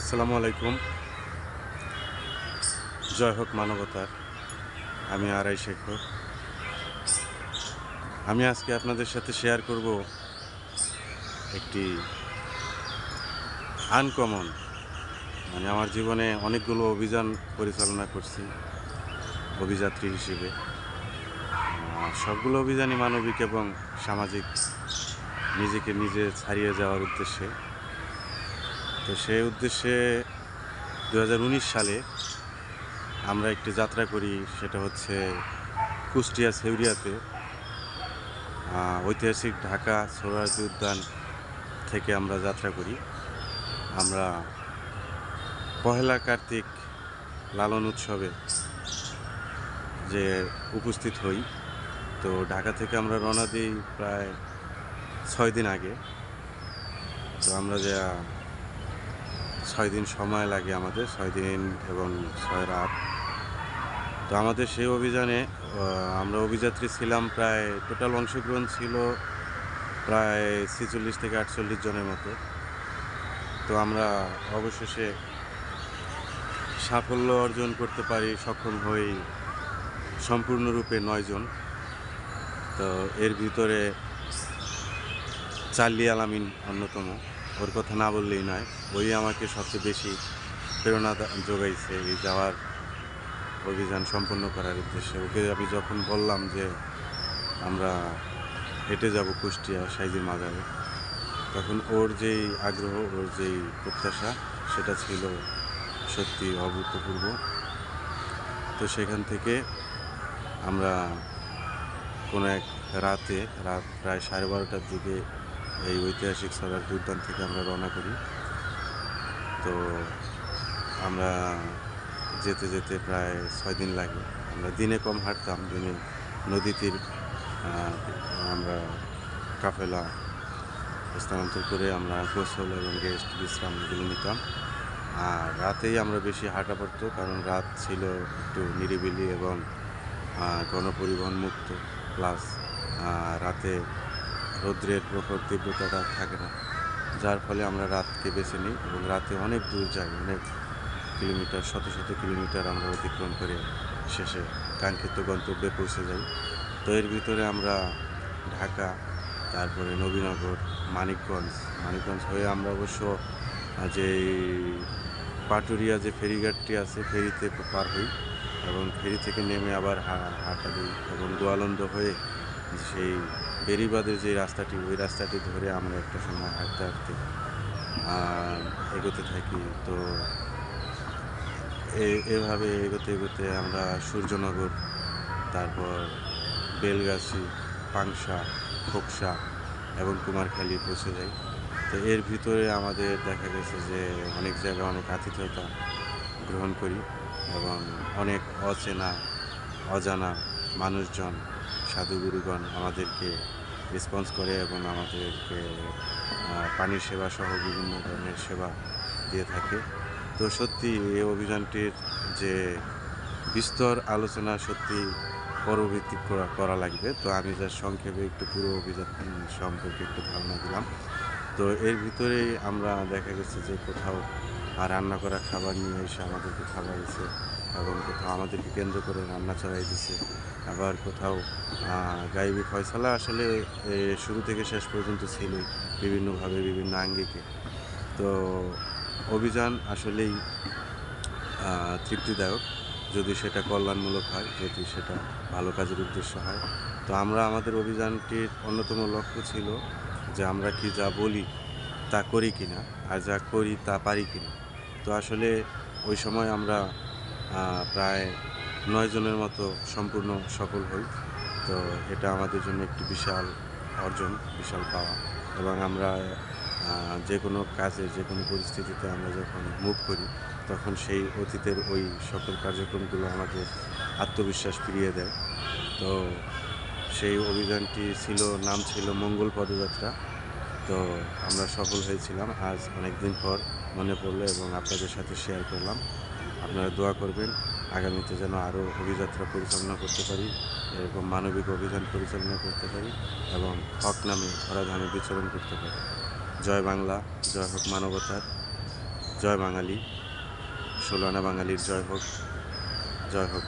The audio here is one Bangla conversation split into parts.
আসসালামু আলাইকুম। জয় হোক মানবতার। আমি আড়াই শেখর। আমি আজকে আপনাদের সাথে শেয়ার করব একটি আনকমন মানে আমার জীবনে অনেকগুলো অভিযান পরিচালনা করছি, অভিযাত্রী হিসেবে। সবগুলো অভিযানই মানবিক এবং সামাজিক, নিজেকে নিজে ছাড়িয়ে যাওয়ার উদ্দেশ্যে। তো সেই উদ্দেশ্যে দু হাজার উনিশ সালে আমরা একটি যাত্রা করি, সেটা হচ্ছে কুষ্টিয়া সেউরিয়াতে। ঐতিহাসিক ঢাকা সোহরাওয়ার্দী উদ্যান থেকে আমরা যাত্রা করি। আমরা পহেলা কার্তিক লালন উৎসবে যে উপস্থিত হই, তো ঢাকা থেকে আমরা রওনা দিই প্রায় ছয় দিন আগে। তো আমরা যা ছয় দিন সময় লাগে আমাদের, ছয় দিন এবং ছয় রাত। তো আমাদের সেই অভিযানে আমরা অভিযাত্রী ছিলাম প্রায়, টোটাল অংশগ্রহণ ছিল প্রায় ছেচল্লিশ থেকে আটচল্লিশ জনের মতো। তো আমরা অবশেষে সাফল্য অর্জন করতে পারি, সক্ষম হই সম্পূর্ণরূপে নয়জন তো এর ভিতরে চার্লি আলামিন অন্যতম। ওর কথা না বললেই নয়, ওই আমাকে সবচেয়ে বেশি প্রেরণা যোগাইছে এই যাওয়ার অভিযান সম্পন্ন করার উদ্দেশ্যে। ওকে আমি যখন বললাম যে আমরা হেঁটে যাব কুষ্টিয়া সাইজির মাজারে, তখন ওর যেই আগ্রহ, ওর যেই প্রত্যাশা, সেটা ছিল সত্যি অভূতপূর্ব। তো সেখান থেকে আমরা কোনো এক রাতে, রাত প্রায় সাড়ে বারোটার দিকে এই ঐতিহাসিক সরার উদ্যান থেকে আমরা রওনা করি। তো আমরা যেতে যেতে প্রায় ছয় দিন লাগে। আমরা দিনে কম হাঁটতাম, দিনে নদী তীর আমরা কাফেলা স্থানান্তর করে আমরা গোসল এবং রেস্ট, বিশ্রাম এগুলো নিতাম। আর রাতেই আমরা বেশি হাঁটা পড়তো, কারণ রাত ছিল একটু নিরিবিলি এবং গণপরিবহন মুক্ত প্লাস রাতে রৌদ্রের প্রখর তীব্রতাটা থাকে না। যার ফলে আমরা রাতকে বেছে নিই এবং রাতে অনেক দূর যাই, অনেক কিলোমিটার, শত শত কিলোমিটার আমরা অতিক্রম করে শেষে কাঙ্ক্ষিত গন্তব্যে পৌঁছে যাই। তো এর ভিতরে আমরা ঢাকা, তারপরে নবীনগর, মানিকগঞ্জ মানিকগঞ্জ হয়ে আমরা অবশ্য যে পাটুরিয়া যে ফেরিঘাটটি আছে, ফেরিতে পার হই এবং ফেরি থেকে নেমে আবার হাঁটা দিই এবং গোয়ালন্দ হয়ে সেই বেরিবাদের যে রাস্তাটি, ওই রাস্তাটি ধরে আমরা একটা সময় হাঁটতে হাঁটতে এগোতে থাকি। তো এভাবে এগোতে এগোতে আমরা সূর্যনগর, তারপর বেলগাছি, পাংশা, খোকসা এবং কুমারখালী পৌঁছে যাই। তো এর ভিতরে আমাদের দেখা গেছে যে অনেক জায়গায় অনেক আতিথ্যতা গ্রহণ করি এবং অনেক অচেনা, অজানা মানুষজন সাধুগুরুগণ আমাদেরকে রেসপন্স করে এবং আমাদেরকে পানির সেবা সহ বিভিন্ন ধরনের সেবা দিয়ে থাকে। তো সত্যি এই অভিযানটির যে বিস্তর আলোচনা সত্যি পরবর্তী করা করা লাগবে। তো আমি যা সংক্ষেপে একটু পুরো অভিযান সম্পর্কে একটু ধারণা দিলাম। তো এর ভিতরেই আমরা দেখা গেছে যে কোথাও রান্না করা খাবার নিয়ে এসে আমাদেরকে খাওয়াইছে এবং কোথাও আমাদেরকে কেন্দ্র করে রান্না চালাই দিছে। আবার কোথাও গাইবি ফয়সালা আসলে শুরু থেকে শেষ পর্যন্ত ছিলই বিভিন্নভাবে, বিভিন্ন আঙ্গিকে। তো অভিযান আসলেই তৃপ্তিদায়ক। যদি সেটা কল্যাণমূলক হয়, যদি সেটা ভালো কাজের উদ্দেশ্য হয়। তো আমরা আমাদের অভিযানটির অন্যতম লক্ষ্য ছিল যে আমরা কি যা বলি তা করি কিনা, আর যা করি তা পারি কিনা। তো আসলে ওই সময় আমরা প্রায় নয় জনের মতো সম্পূর্ণ সফল হই। তো এটা আমাদের জন্য একটি বিশাল অর্জন, বিশাল পাওয়া। এবং আমরা যে কোনো কাজে, যে কোনো পরিস্থিতিতে আমরা যখন মুভ করি, তখন সেই অতীতের ওই সকল কার্যক্রমগুলো আমাদের আত্মবিশ্বাস ফিরিয়ে দেয়। তো সেই অভিযানটি ছিল, নাম ছিল মঙ্গল পদযাত্রা। তো আমরা সফল হয়েছিলাম। আজ অনেক দিন পর মনে পড়ল এবং আপনাদের সাথে শেয়ার করলাম। আপনারা দোয়া করবেন, আগামীতে যেন আরও অভিযাত্রা পরিচালনা করতে পারি, এরকম মানবিক অভিযান পরিচালনা করতে পারি এবং হক নামে ধরাধামে বিচরণ করতে পারি। জয় বাংলা, জয় হোক মানবতার, জয় বাঙালি ষোলানা বাঙালির জয় হোক জয় হোক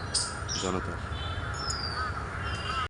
জনতার।